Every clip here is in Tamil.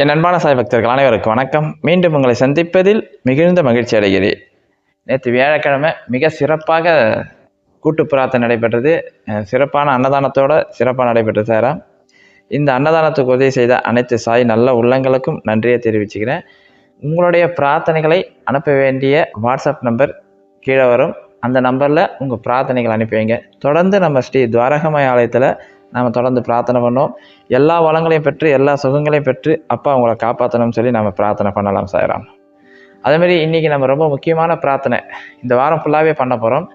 என் அன்பான சாய் பக்தர்கள் அனைவருக்கும் வணக்கம். மீண்டும் உங்களை சந்திப்பதில் மிகுந்த மகிழ்ச்சி அடைகிறேன். நேற்று வியாழக்கிழமை மிக சிறப்பாக கூட்டு பிரார்த்தனை நடைபெற்றது. சிறப்பான அன்னதானத்தோட சிறப்பாக நடைபெற்ற சாரா. இந்த அன்னதானத்துக்கு உதவி செய்த அனைத்து சாய் நல்ல உள்ளங்களுக்கும் நன்றியை தெரிவிச்சுக்கிறேன். உங்களுடைய பிரார்த்தனைகளை அனுப்ப வேண்டிய வாட்ஸ்அப் நம்பர் கீழே வரும். அந்த நம்பரில் உங்கள் பிரார்த்தனைகள் அனுப்பி வைங்க. தொடர்ந்து நம்ம ஸ்ரீ துவாரகமய ஆலயத்தில் நாம் தொடர்ந்து பிரார்த்தனை பண்ணோம். எல்லா வளங்களையும் பெற்று எல்லா சுகங்களையும் பெற்று அப்பா அவங்கள காப்பாற்றணும்னு சொல்லி நம்ம பிரார்த்தனை பண்ணலாம் சாய்ராம். அதேமாரி இன்றைக்கி நம்ம ரொம்ப முக்கியமான பிரார்த்தனை. இந்த வாரம் ஃபுல்லாகவே பண்ண போகிறோம்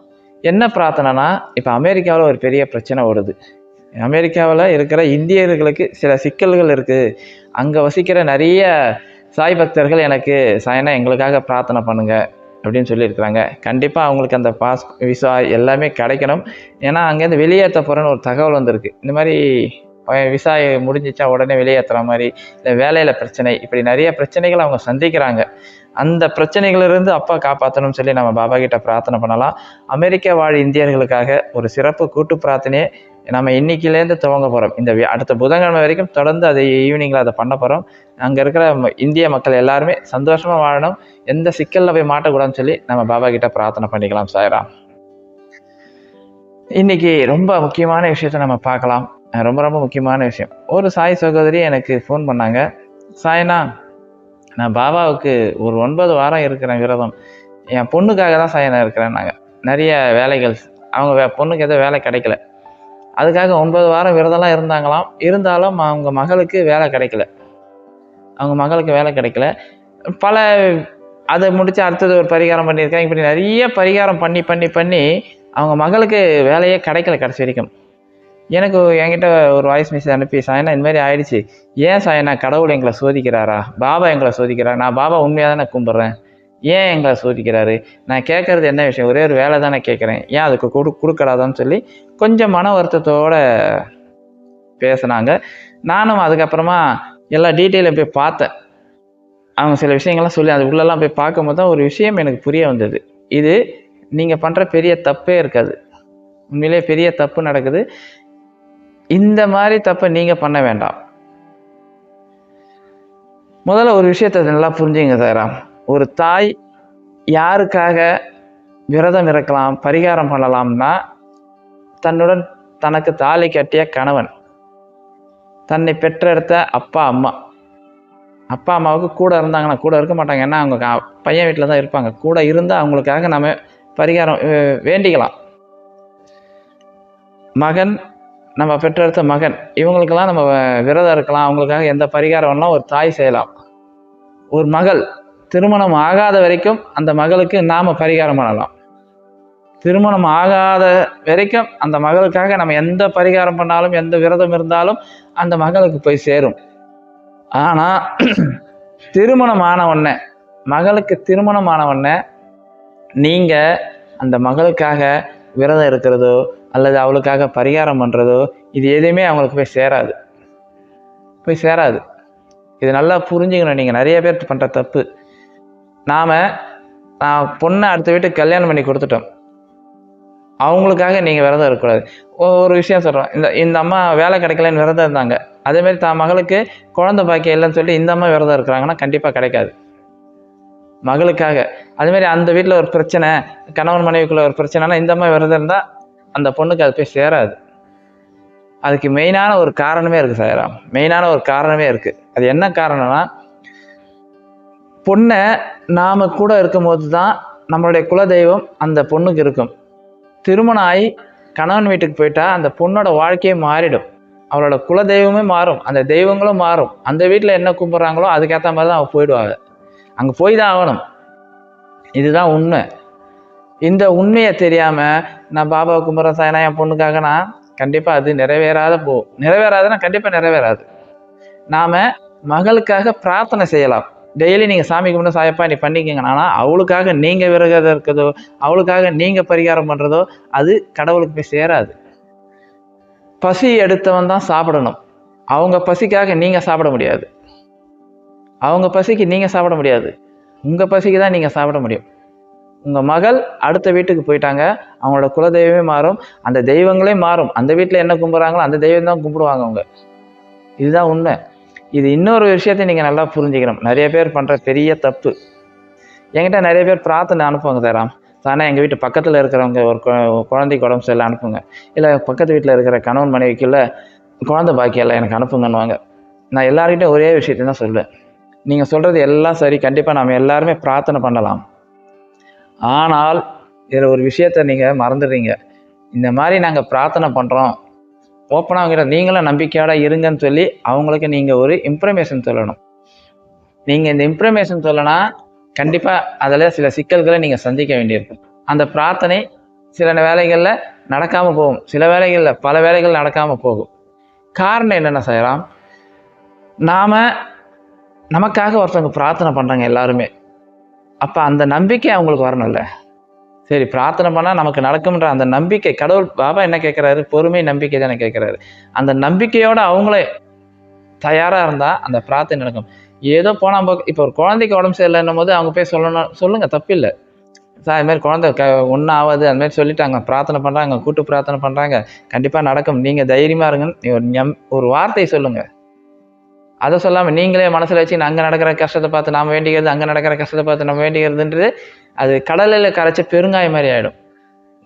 என்ன பிரார்த்தனைனா இப்போ அமெரிக்காவில் ஒரு பெரிய பிரச்சனை ஓடுது. அமெரிக்காவில் இருக்கிற இந்தியர்களுக்கு சில சிக்கல்கள் இருக்குது அங்கே வசிக்கிற நிறைய சாய் பக்தர்கள் எனக்கு சாயனா எங்களுக்காக பிரார்த்தனை பண்ணுங்கள் அப்படின்னு சொல்லியிருக்கிறாங்க. கண்டிப்பாக அவங்களுக்கு அந்த பாஸ் விசா எல்லாமே கிடைக்கணும். ஏன்னா அங்கேருந்து வெளியேற்ற போகிறேன்னு ஒரு தகவல் வந்திருக்கு. இந்த மாதிரி விசா முடிஞ்சிச்சா உடனே வெளியேற்றுற மாதிரி இல்லை வேலையில் பிரச்சனை இப்படி நிறைய பிரச்சனைகள் அவங்க சந்திக்கிறாங்க. அந்த பிரச்சனைகளிலிருந்து அப்பா காப்பாற்றணும்னு சொல்லி நம்ம பாபா கிட்ட பிரார்த்தனை பண்ணலாம். அமெரிக்க வாழ் இந்தியர்களுக்காக ஒரு சிறப்பு கூட்டு பிரார்த்தனையை நம்ம இன்னைக்கிலேருந்து துவங்க போகிறோம் இந்த அடுத்த புதன்கிழமை வரைக்கும் தொடர்ந்து அதை ஈவினிங்கில் அதை பண்ண போகிறோம் அங்கே இருக்கிற ம- இந்திய மக்கள் எல்லாருமே சந்தோஷமாக வாழணும். எந்த சிக்கலில் போய் மாட்டக்கூடாதுன்னு சொல்லி நம்ம பாபா கிட்ட பிரார்த்தனை பண்ணிக்கலாம் சாயரா இன்னைக்கு ரொம்ப முக்கியமான விஷயத்தை நம்ம பார்க்கலாம். ரொம்ப ரொம்ப முக்கியமான விஷயம். ஒரு சாய் சகோதரி எனக்கு ஃபோன் பண்ணாங்க. சாய்னா நான் பாபாவுக்கு ஒரு ஒன்பது வாரம் இருக்கிறேன் விரதம் என் பொண்ணுக்காக தான் சாய் நான் இருக்கிறேன்னாங்க. நிறைய வேலைகள் அவங்க வே- பொண்ணுக்கு எதுவும் வேலை கிடைக்கல. அதுக்காக ஒன்பது வாரம் விரதம்லாம் இருந்தாங்களாம். இருந்தாலும் அவங்க மகளுக்கு வேலை கிடைக்கல. அவங்க மகளுக்கு வேலை கிடைக்கல. பல அதை முடித்து அடுத்தது ஒரு பரிகாரம் பண்ணியிருக்காங்க இப்படி நிறைய பரிகாரம் பண்ணி பண்ணி பண்ணி அவங்க மகளுக்கு வேலையே கிடைக்கல கடைசி வரைக்கும். எனக்கு என்கிட்ட ஒரு வாய்ஸ் மெசேஜ் அனுப்பி சாயனா இந்த மாதிரி ஆயிடுச்சு. ஏன் சாயனா கடவுள் எங்களை சோதிக்கிறாரா? பாபா எங்களை சோதிக்கிறாரா? நான் பாபா உண்மையாக தானே கும்பிட்றேன். ஏன் எங்களை சோதிக்கிறாரு? நான் கேட்குறது என்ன விஷயம்? ஒரே ஒரு வேலை தானே கேட்குறேன். ஏன் அதுக்கு கொடு கொடுக்கலாதான்னு சொல்லி கொஞ்சம் மன வருத்தத்தோட பேசுனாங்க. நானும் அதுக்கப்புறமா எல்லா டீட்டெயிலும் போய் பார்த்தேன். அவங்க சில விஷயங்கள்லாம் சொல்லி அது உள்ளெல்லாம் போய் பார்க்கும்போது தான் ஒரு விஷயம் எனக்கு புரிய வந்தது. இது நீங்கள் பண்ணுற பெரிய தப்பே இருக்காது. உண்மையிலே பெரிய தப்பு நடக்குது. இந்த மாதிரி தப்பை நீங்கள் பண்ண வேண்டாம். முதல்ல ஒரு விஷயத்தை நல்லா புரிஞ்சுங்க சாராம் ஒரு தாய் யாருக்காக விரதம் இருக்கலாம் பரிகாரம் பண்ணலாம்னா தன்னுடன் தனக்கு தாலி கட்டிய கணவன் தன்னை பெற்றெடுத்த அப்பா அம்மா. அப்பா அம்மாவுக்கு கூட இருந்தாங்கன்னா கூட இருக்க மாட்டாங்க. ஏன்னா அவங்க பையன் வீட்டில் தான் இருப்பாங்க. கூட இருந்தால் அவங்களுக்காக நம்ம பரிகாரம் வேண்டிக்கலாம். மகன் நம்ம பெற்றெடுத்த மகன். இவங்களுக்கெல்லாம் நம்ம விரதம் இருக்கலாம். அவங்களுக்காக எந்த பரிகாரம் வேணாலும் ஒரு தாய் செய்யலாம். ஒரு மகள் திருமணம் ஆகாத வரைக்கும் அந்த மகளுக்கு நாம் பரிகாரம் பண்ணலாம். திருமணம் ஆகாத வரைக்கும் அந்த மகளுக்காக நம்ம எந்த பரிகாரம் பண்ணாலும் எந்த விரதம் இருந்தாலும் அந்த மகளுக்கு போய் சேரும். ஆனால் திருமணம் ஆன உடனே மகளுக்கு திருமணம் ஆன உடனே அந்த மகளுக்காக விரதம் இருக்கிறதோ அல்லது அவளுக்காக பரிகாரம் பண்ணுறதோ இது எதுவுமே அவங்களுக்கு போய் சேராது. போய் சேராது. இது நல்லா புரிஞ்சுக்கணும் நீங்கள் நிறைய பேர் பண்ணுற தப்பு. நாம் நான் பொண்ணை அடுத்த வீட்டுக்கு கல்யாணம் பண்ணி கொடுத்துட்டோம். அவங்களுக்காக நீங்கள் விரதம் இருக்கக்கூடாது. ஒரு விஷயம் சொல்கிறோம் இந்த இந்த அம்மா வேலை கிடைக்கலன்னு விரதம் இருந்தாங்க. அதேமாரி தான் மகளுக்கு குழந்தை பாக்கியம் இல்லைன்னு சொல்லி இந்த அம்மா விரதம் இருக்கிறாங்கன்னா கண்டிப்பாக கிடைக்காது. மகளுக்காக. அதுமாரி அந்த வீட்டில் ஒரு பிரச்சனை கணவன் மனைவிக்குள்ள ஒரு பிரச்சனைனா இந்த அம்மா விரதம் இருந்தால் அந்த பொண்ணுக்கு அது போய் சேராது. அதுக்கு மெயினான ஒரு காரணமே இருக்குது சாயராம் மெயினான ஒரு காரணமே இருக்குது அது என்ன காரணம்னா பொண்ணை நாம் கூட இருக்கும்போது தான் நம்மளுடைய குலதெய்வம் அந்த பொண்ணுக்கு இருக்கும். திருமணம் ஆகி கணவன் வீட்டுக்கு போயிட்டா அந்த பொண்ணோட வாழ்க்கையே மாறிடும். அவளோட குலதெய்வமே மாறும். அந்த தெய்வங்களும் மாறும். அந்த வீட்டில் என்ன கும்பிட்றாங்களோ அதுக்கேற்ற மாதிரி தான் அவள் போயிடுவாங்க. அங்கே போய் தான் ஆகணும். இதுதான் உண்மை. இந்த உண்மையை தெரியாமல் நான் பாபாவை கும்பிட்றேன் சாயனா என் பொண்ணுக்காக நான் கண்டிப்பாக அது நிறைவேறாத போ நிறைவேறாதுன்னா கண்டிப்பாக நிறைவேறாது. நாம் மகளுக்காக பிரார்த்தனை செய்யலாம். டெய்லி நீங்கள் சாமி கும்பிட்டு சாயப்பா நீ பண்ணிக்கங்க. ஆனால் அவளுக்காக நீங்கள் விரதம் இருக்கிறதோ அவளுக்காக நீங்கள் பரிகாரம் பண்ணுறதோ அது கடவுளுக்கு போய் சேராது. பசி எடுத்தவன் தான் சாப்பிடணும். அவங்க பசிக்காக நீங்கள் சாப்பிட முடியாது. அவங்க பசிக்கு நீங்கள் சாப்பிட முடியாது. உங்கள் பசிக்கு தான் நீங்கள் சாப்பிட முடியும். உங்கள் மகள் அடுத்த வீட்டுக்கு போயிட்டாங்க. அவங்களோட குலதெய்வமே மாறும். அந்த தெய்வங்களே மாறும். அந்த வீட்டில் என்ன கும்பிட்றாங்களோ அந்த தெய்வம் தான் கும்பிடுவாங்க அவங்க. இதுதான் உண்மை. இது இன்னொரு விஷயத்தை நீங்கள் நல்லா புரிஞ்சுக்கணும். நிறைய பேர் பண்ணுற பெரிய தப்பு. என்கிட்ட நிறைய பேர் பிரார்த்தனை அனுப்புவாங்க சாராம் தானே எங்கள் வீட்டு பக்கத்தில் இருக்கிறவங்க ஒரு கு- குழந்தைக்கு உடம்பு சரியில்லை அனுப்புங்க. இல்லை பக்கத்து வீட்டில் இருக்கிற கணவன் மனைவிக்குள்ள குழந்தை பாக்கியெல்லாம் எனக்கு அனுப்புங்கன்னுவாங்க. நான் எல்லாருக்கிட்டையும் ஒரே விஷயத்தையும் தான் சொல்லுவேன் நீங்கள் சொல்கிறது எல்லாம் சரி கண்டிப்பாக நாம் எல்லாருமே பிரார்த்தனை பண்ணலாம். ஆனால் இதில் ஒரு விஷயத்த நீங்கள் மறந்துடுறீங்க. இந்த மாதிரி நாங்கள் பிரார்த்தனை பண்ணுறோம் ஓப்பனாக நீங்களும் நம்பிக்கையோட இருங்கன்னு சொல்லி அவங்களுக்கு நீங்கள் ஒரு இன்ஃபர்மேஷன் சொல்லணும். நீங்கள் இந்த இன்ஃபர்மேஷன் சொல்லனா கண்டிப்பாக அதில் சில சிக்கல்களை நீங்கள் சந்திக்க வேண்டியிருக்கும். அந்த பிரார்த்தனை சில வேலைகளில் நடக்காமல் போகும். சில வேலைகளில் பல வேலைகள் நடக்காமல் போகும். காரணம் என்னென்ன செய்யலாம் நாம் நமக்காக ஒருத்தவங்க பிரார்த்தனை பண்ணுறாங்க எல்லாருமே. அப்போ அந்த நம்பிக்கை அவங்களுக்கு வரணும்ல. சரி பிரார்த்தனை பண்ணால் நமக்கு நடக்கும்ன்ற அந்த நம்பிக்கை கடவுள் பாபா என்ன கேட்குறாரு பொறுமை நம்பிக்கை தானே கேட்குறாரு அந்த நம்பிக்கையோடு அவங்களே தயாராக இருந்தால் அந்த பிரார்த்தனை நடக்கும். ஏதோ போனால் இப்போ ஒரு குழந்தைக்கு உடம்பு சரியில்லைன்னும் போது அவங்க போய் சொல்லணும் சொல்லுங்கள் தப்பில்லை. சார் அதுமாரி குழந்தை க ஒன்றும் ஆகாது அதுமாரி மாதிரி சொல்லிட்டாங்க. பிரார்த்தனை பண்ணுறாங்க கூட்டு பிரார்த்தனை பண்ணுறாங்க கண்டிப்பாக நடக்கும். நீங்கள் தைரியமாக இருங்கன்னு ஒரு நம் ஒரு வார்த்தை சொல்லுங்கள் அதை சொல்லாமல் நீங்களே மனசில் வச்சு அங்கே நடக்கிற கஷ்டத்தை பார்த்து நாம் வேண்டிக்கிறது அங்கே நடக்கிற கஷ்டத்தை பார்த்து நம்ம வேண்டிக்கிறதுன்றது அது கடலில் கரைச்ச பெருங்காயம் மாதிரி ஆகிடும்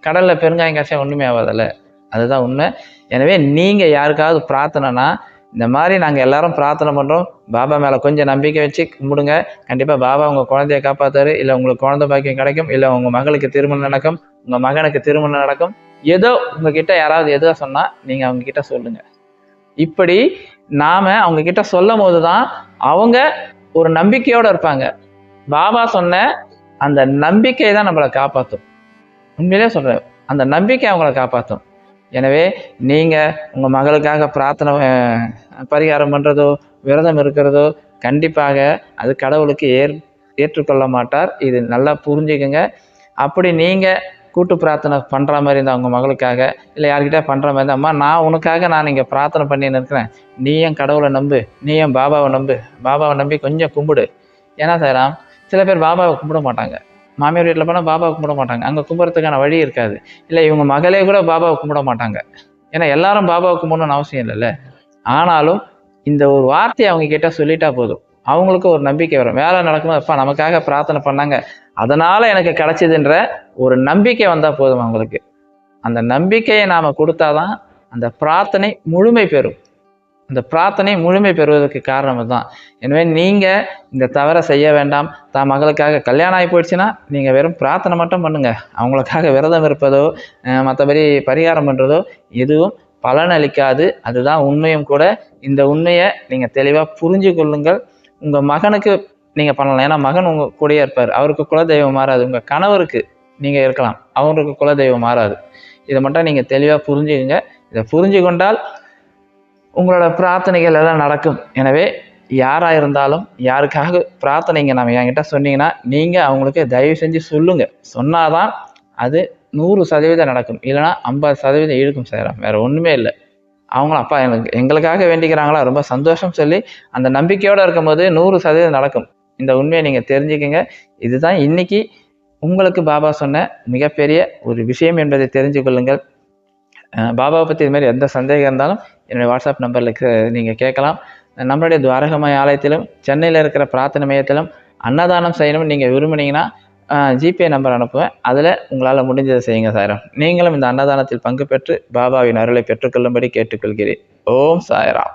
கடலில் பெருங்காயம் கரைச்சா ஒன்றுமே ஆகாதல்ல. அதுதான் உண்மை. எனவே நீங்கள் யாருக்காவது பிரார்த்தனைனா இந்த மாதிரி நாங்கள் எல்லாரும் பிரார்த்தனை பண்ணுறோம் பாபா மேலே கொஞ்சம் நம்பிக்கை வச்சு கும்பிடுங்க. கண்டிப்பாக பாபா உங்கள் குழந்தைய காப்பாற்றாரு இல்லை உங்களுக்கு குழந்தை பாக்கியம் கிடைக்கும். இல்லை உங்கள் மகளுக்கு திருமணம் நடக்கும். உங்கள் மகனுக்கு திருமணம் நடக்கும். ஏதோ உங்ககிட்ட யாராவது எதோ சொன்னால் நீங்கள் அவங்கக்கிட்ட சொல்லுங்கள் இப்படி நாம் அவங்க கிட்ட சொல்லும் போது தான் அவங்க ஒரு நம்பிக்கையோடு இருப்பாங்க. பாபா சொன்ன அந்த நம்பிக்கை தான் நம்மளை காப்பாற்றும் உண்மையிலே சொல்கிறேன் அந்த நம்பிக்கை அவங்கள காப்பாற்றும் எனவே நீங்கள் உங்கள் மகளுக்காக பிரார்த்தனை பரிகாரம் பண்ணுறதோ விரதம் இருக்கிறதோ கண்டிப்பாக அது கடவுளுக்கு ஏற் ஏற்றுக்கொள்ள மாட்டார். இது நல்லா புரிஞ்சுக்கங்க. அப்படி நீங்கள் கூட்டு பிரார்த்தனை பண்ணுற மாதிரி இருந்தால் அவங்க மகளுக்காக இல்லை யார்கிட்ட பண்ணுற மாதிரி இருந்தால் அம்மா நான் உனக்காக நான் இங்கே பிரார்த்தனை பண்ணின்னு இருக்கிறேன். நீ ஏன் கடவுளை நம்பு. நீ ஏன் பாபாவை நம்பு. பாபாவை நம்பி கொஞ்சம் கும்பிடு. ஏன்னா சாராம் சில பேர் பாபாவை கும்பிட மாட்டாங்க. மாமியார் வீட்டில் போனால் பாபாவை கும்பிட மாட்டாங்க. அங்கே கும்பிட்றதுக்கான வழி இருக்காது. இல்லை இவங்க மகளே கூட பாபாவை கும்பிட மாட்டாங்க. ஏன்னா எல்லாரும் பாபாவை கும்பிடணும்னு அவசியம் இல்லைல்ல. ஆனாலும் இந்த ஒரு வார்த்தையை அவங்க கிட்ட சொல்லிட்டா போதும். அவங்களுக்கு ஒரு நம்பிக்கை வரும். வேலை நடக்கும்போது அப்பா நமக்காக பிரார்த்தனை பண்ணாங்க. அதனால் எனக்கு கிடைச்சதுன்ற ஒரு நம்பிக்கை வந்தால் போதும் அவங்களுக்கு. அந்த நம்பிக்கையை நாம் கொடுத்தாதான் அந்த பிரார்த்தனை முழுமை பெறும். அந்த பிரார்த்தனை முழுமை பெறுவதற்கு காரணம் தான் எனவே நீங்கள் இந்த தவறை செய்ய வேண்டாம். தான் மகளுக்காக கல்யாணம் ஆகி போயிடுச்சுன்னா நீங்கள் வெறும் பிரார்த்தனை மட்டும் பண்ணுங்கள் அவங்களுக்காக விரதம் இருப்பதோ மற்றபடி பரிகாரம் பண்ணுறதோ எதுவும் பலனளிக்காது அதுதான் உண்மையும் கூட. இந்த உண்மையை நீங்கள் தெளிவாக புரிஞ்சு கொள்ளுங்கள் உங்கள் மகனுக்கு நீங்கள் பண்ணலாம். ஏன்னா மகன் உங்கள் கூடயே இருப்பார். அவருக்கு குலதெய்வம் மாறாது. உங்கள் கணவருக்கு நீங்கள் இருக்கலாம். அவருக்கு குலதெய்வம் மாறாது. இதை மட்டும் நீங்கள் தெளிவாக புரிஞ்சுக்குங்க. இதை புரிஞ்சு கொண்டால் உங்களோட பிரார்த்தனைகள் எல்லாம் நடக்கும். எனவே யாராக இருந்தாலும் யாருக்காக பிரார்த்தனைங்க நம்ம என்கிட்ட சொன்னீங்கன்னா நீங்கள் அவங்களுக்கு தயவு செஞ்சு சொல்லுங்கள் சொன்னாதான் அது நூறு சதவீதம் நடக்கும். இல்லைன்னா ஐம்பது சதவீதம் இழுக்கும் சார். வேறு ஒன்றுமே இல்லை. அவங்களும் அப்பா எனக்கு எங்களுக்காக வேண்டிக்கிறாங்களா? ரொம்ப சந்தோஷம் சொல்லி அந்த நம்பிக்கையோடு இருக்கும்போது நூறு சதவீதம் நடக்கும். இந்த உண்மையை நீங்கள் தெரிஞ்சுக்கங்க. இதுதான் இன்னைக்கு உங்களுக்கு பாபா சொன்ன மிகப்பெரிய ஒரு விஷயம் என்பதை தெரிஞ்சு கொள்ளுங்கள். பாபாவை பற்றி இது மாதிரி எந்த சந்தேகம் இருந்தாலும் என்னுடைய வாட்ஸ்அப் நம்பரில் நீங்கள் கேட்கலாம். நம்மளுடைய துவாரகமய ஆலயத்திலும் சென்னையில் இருக்கிற பிரார்த்தனை மையத்திலும் அன்னதானம் செய்யணும்னு நீங்கள் விரும்புனீங்கன்னா ஜிபே நம்பர் அனுப்புவேன். அதில் உங்களால் முடிஞ்சதை செய்யுங்க சாயிரம் நீங்களும் இந்த அன்னதானத்தில் பங்கு பெற்று பாபாவின் அருளை பெற்றுக்கொள்ளும்படி கேட்டுக்கொள்கிறேன். ஓம் சாயராம்.